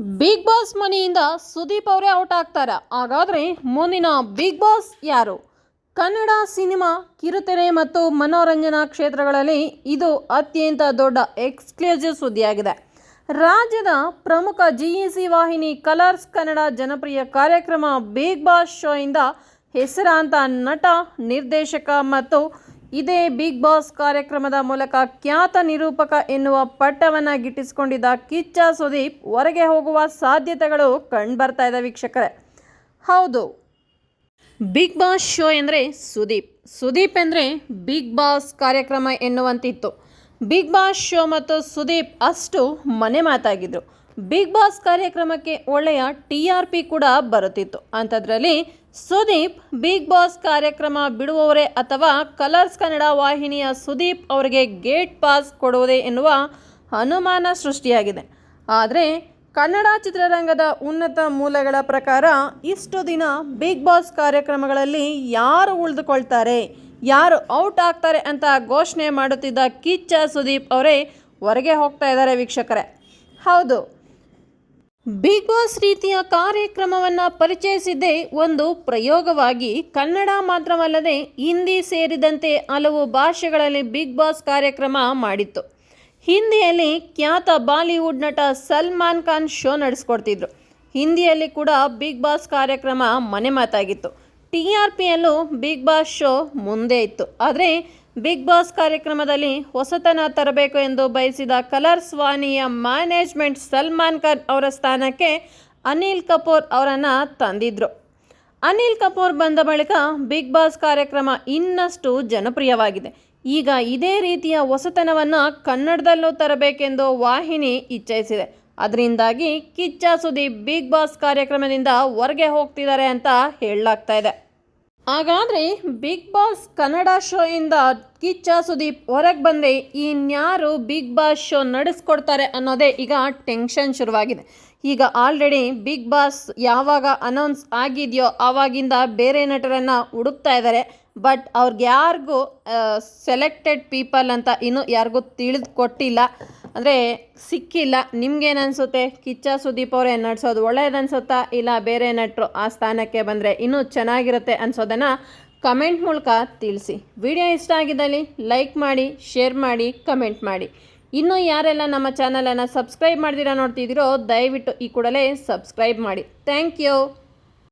Big boss ಮನೆಯಿಂದ ಸುದೀಪ್ ಅವರೇ out ಆಗ್ತಾರೆ. ಹಾಗಾದ್ರೆ ಮುಂದಿನ ಬಿಗ್ ಬಾಸ್ ಯಾರು? ಕನ್ನಡ ಸಿನಿಮಾ, ಕಿರುತೆರೆ ಮತ್ತು ಮನೋರಂಜನಾ ಕ್ಷೇತ್ರಗಳಲ್ಲಿ ಇದು ಅತ್ಯಂತ ದೊಡ್ಡ ಎಕ್ಸ್ಕ್ಲೂಸಿವ್ ಸುದ್ದಿಯಾಗಿದೆ. ರಾಜ್ಯದ ಪ್ರಮುಖ ಜಿಇಸಿ ವಾಹಿನಿ ಕಲರ್ಸ್ ಕನ್ನಡ ಜನಪ್ರಿಯ ಕಾರ್ಯಕ್ರಮ ಬಿಗ್ ಬಾಸ್ ಶೋಯಿಂದ ಹೆಸರಾಂತ ನಟ, ನಿರ್ದೇಶಕ ಮತ್ತು ಇದೇ ಬಿಗ್ ಬಾಸ್ ಕಾರ್ಯಕ್ರಮದ ಮೂಲಕ ಖ್ಯಾತ ನಿರೂಪಕ ಎನ್ನುವ ಪಟ್ಟವನ್ನು ಗಿಟ್ಟಿಸಿಕೊಂಡಿದ್ದ ಕಿಚ್ಚ ಸುದೀಪ್ ಹೊರಗೆ ಹೋಗುವ ಸಾಧ್ಯತೆಗಳು ಕಂಡುಬರ್ತಾ ಇದೆ ವೀಕ್ಷಕರೇ. ಹೌದು. ಬಿಗ್ ಬಾಸ್ ಶೋ ಎಂದರೆ ಸುದೀಪ್. ಸುದೀಪ್ ಎಂದರೆ ಬಿಗ್ ಬಾಸ್ ಕಾರ್ಯಕ್ರಮ ಎನ್ನುವಂತಿತ್ತು. ಬಿಗ್ ಬಾಸ್ ಶೋ ಮತ್ತು ಸುದೀಪ್ ಅಷ್ಟು ಮನೆ ಮಾತಾಗಿದ್ರು. ಬಿಗ್ ಬಾಸ್ ಕಾರ್ಯಕ್ರಮಕ್ಕೆ ಒಳ್ಳೆಯ ಟಿ ಆರ್ ಪಿ ಕೂಡ ಬರುತ್ತಿತ್ತು. ಅಂಥದ್ರಲ್ಲಿ ಸುದೀಪ್ ಬಿಗ್ ಬಾಸ್ ಕಾರ್ಯಕ್ರಮ ಬಿಡುವವರೇ ಅಥವಾ ಕಲರ್ಸ್ ಕನ್ನಡ ವಾಹಿನಿಯ ಸುದೀಪ್ ಅವರಿಗೆ ಗೇಟ್ ಪಾಸ್ ಕೊಡುವುದೇ ಎನ್ನುವ ಅನುಮಾನ ಸೃಷ್ಟಿಯಾಗಿದೆ. ಆದರೆ ಕನ್ನಡ ಚಿತ್ರರಂಗದ ಉನ್ನತ ಮೂಲಗಳ ಪ್ರಕಾರ ಇಷ್ಟು ದಿನ ಬಿಗ್ ಬಾಸ್ ಕಾರ್ಯಕ್ರಮಗಳಲ್ಲಿ ಯಾರು ಉಳಿದುಕೊಳ್ತಾರೆ, ಯಾರು ಔಟ್ ಆಗ್ತಾರೆ ಅಂತ ಘೋಷಣೆ ಮಾಡುತ್ತಿದ್ದ ಕಿಚ್ಚ ಸುದೀಪ್ ಅವರೇ ಹೊರಗೆ ಹೋಗ್ತಾ ಇದ್ದಾರೆ ವೀಕ್ಷಕರೇ. ಹೌದು ಬಿಗ್ ಬಾಸ್ ರೀತಿಯ ಕಾರ್ಯಕ್ರಮವನ್ನು ಪರಿಚಯಿಸಿದ್ದೇ ಒಂದು ಪ್ರಯೋಗವಾಗಿ ಕನ್ನಡ ಮಾತ್ರವಲ್ಲದೆ ಹಿಂದಿ ಸೇರಿದಂತೆ ಹಲವು ಭಾಷೆಗಳಲ್ಲಿ ಬಿಗ್ ಬಾಸ್ ಕಾರ್ಯಕ್ರಮ ಮಾಡಿತ್ತು. ಹಿಂದಿಯಲ್ಲಿ ಖ್ಯಾತ ಬಾಲಿವುಡ್ ನಟ ಸಲ್ಮಾನ್ ಖಾನ್ ಶೋ ನಡೆಸ್ಕೊಡ್ತಿದ್ರು. ಹಿಂದಿಯಲ್ಲಿ ಕೂಡ ಬಿಗ್ ಬಾಸ್ ಕಾರ್ಯಕ್ರಮ ಮನೆ ಮಾತಾಗಿತ್ತು. ಟಿ ಆರ್ ಪಿಯಲ್ಲೂ ಬಿಗ್ ಬಾಸ್ ಶೋ ಮುಂದೆ ಇತ್ತು. ಆದರೆ ಬಿಗ್ ಬಾಸ್ ಕಾರ್ಯಕ್ರಮದಲ್ಲಿ ಹೊಸತನ ತರಬೇಕು ಎಂದು ಬಯಸಿದ ಕಲರ್ಸ್ ವಾಣಿಯ ಮ್ಯಾನೇಜ್ಮೆಂಟ್ ಸಲ್ಮಾನ್ ಖಾನ್ ಅವರ ಸ್ಥಾನಕ್ಕೆ ಅನಿಲ್ ಕಪೂರ್ ಅವರನ್ನು ತಂದಿದ್ರು. ಅನಿಲ್ ಕಪೂರ್ ಬಂದ ಬಳಿಕ ಬಿಗ್ ಬಾಸ್ ಕಾರ್ಯಕ್ರಮ ಇನ್ನಷ್ಟು ಜನಪ್ರಿಯವಾಗಿದೆ. ಈಗ ಇದೇ ರೀತಿಯ ಹೊಸತನವನ್ನು ಕನ್ನಡದಲ್ಲೂ ತರಬೇಕೆಂದು ವಾಹಿನಿ ಇಚ್ಛಿಸಿದೆ. ಅದರಿಂದಾಗಿ ಕಿಚ್ಚ ಸುದೀಪ್ ಬಿಗ್ ಬಾಸ್ ಕಾರ್ಯಕ್ರಮದಿಂದ ಹೊರಗೆ ಹೋಗ್ತಿದ್ದಾರೆ ಅಂತ ಹೇಳಲಾಗ್ತಾ ಇದೆ. ಹಾಗಾದರೆ ಬಿಗ್ ಬಾಸ್ ಕನ್ನಡ ಶೋ ಇಂದ ಕಿಚ್ಚ ಸುದೀಪ್ ಹೊರಗೆ ಬಂದರೆ ಇನ್ಯಾರು ಬಿಗ್ ಬಾಸ್ ಶೋ ನಡೆಸ್ಕೊಡ್ತಾರೆ ಅನ್ನೋದೇ ಈಗ ಟೆನ್ಷನ್ ಶುರುವಾಗಿದೆ. ಈಗ ಆಲ್ರೆಡಿ ಬಿಗ್ ಬಾಸ್ ಯಾವಾಗ ಅನೌನ್ಸ್ ಆಗಿದೆಯೋ ಆವಾಗಿಂದ ಬೇರೆ ನಟರನ್ನು ಹುಡುಕ್ತಾ ಇದ್ದಾರೆ ಬಟ್ ಅವ್ರಿಗೆ ಯಾರಿಗೂ ಸೆಲೆಕ್ಟೆಡ್ ಪೀಪಲ್ ಅಂತ ಇನ್ನೂ ಯಾರಿಗೂ ತಿಳಿದು ಕೊಟ್ಟಿಲ್ಲ ಅಂದರೆ ಸಿಕ್ಕಿಲ್ಲ ನಿಮ್ಗೇನು ಅನಿಸುತ್ತೆ ಕಿಚ್ಚ ಸುದೀಪ್ ಅವರೇ ನಡೆಸೋದು ಒಳ್ಳೆಯದನ್ಸುತ್ತಾ ಇಲ್ಲ ಬೇರೆ ನಟರು ಆ ಸ್ಥಾನಕ್ಕೆ ಬಂದರೆ ಇನ್ನೂ ಚೆನ್ನಾಗಿರುತ್ತೆ ಅನ್ಸೋದನ್ನು ಕಮೆಂಟ್ ಮೂಲಕ ತಿಳಿಸಿ. ವಿಡಿಯೋ ಇಷ್ಟ ಆಗಿದ್ದಲ್ಲಿ ಲೈಕ್ ಮಾಡಿ, ಶೇರ್ ಮಾಡಿ, ಕಮೆಂಟ್ ಮಾಡಿ. ಇನ್ನೂ ಯಾರೆಲ್ಲ ನಮ್ಮ ಚಾನಲನ್ನು ಸಬ್ಸ್ಕ್ರೈಬ್ ಮಾಡ್ದಿರಾ ನೋಡ್ತಿದ್ದೀರೋ, ದಯವಿಟ್ಟು ಈ ಕೂಡಲೇ ಸಬ್ಸ್ಕ್ರೈಬ್ ಮಾಡಿ. Thank you!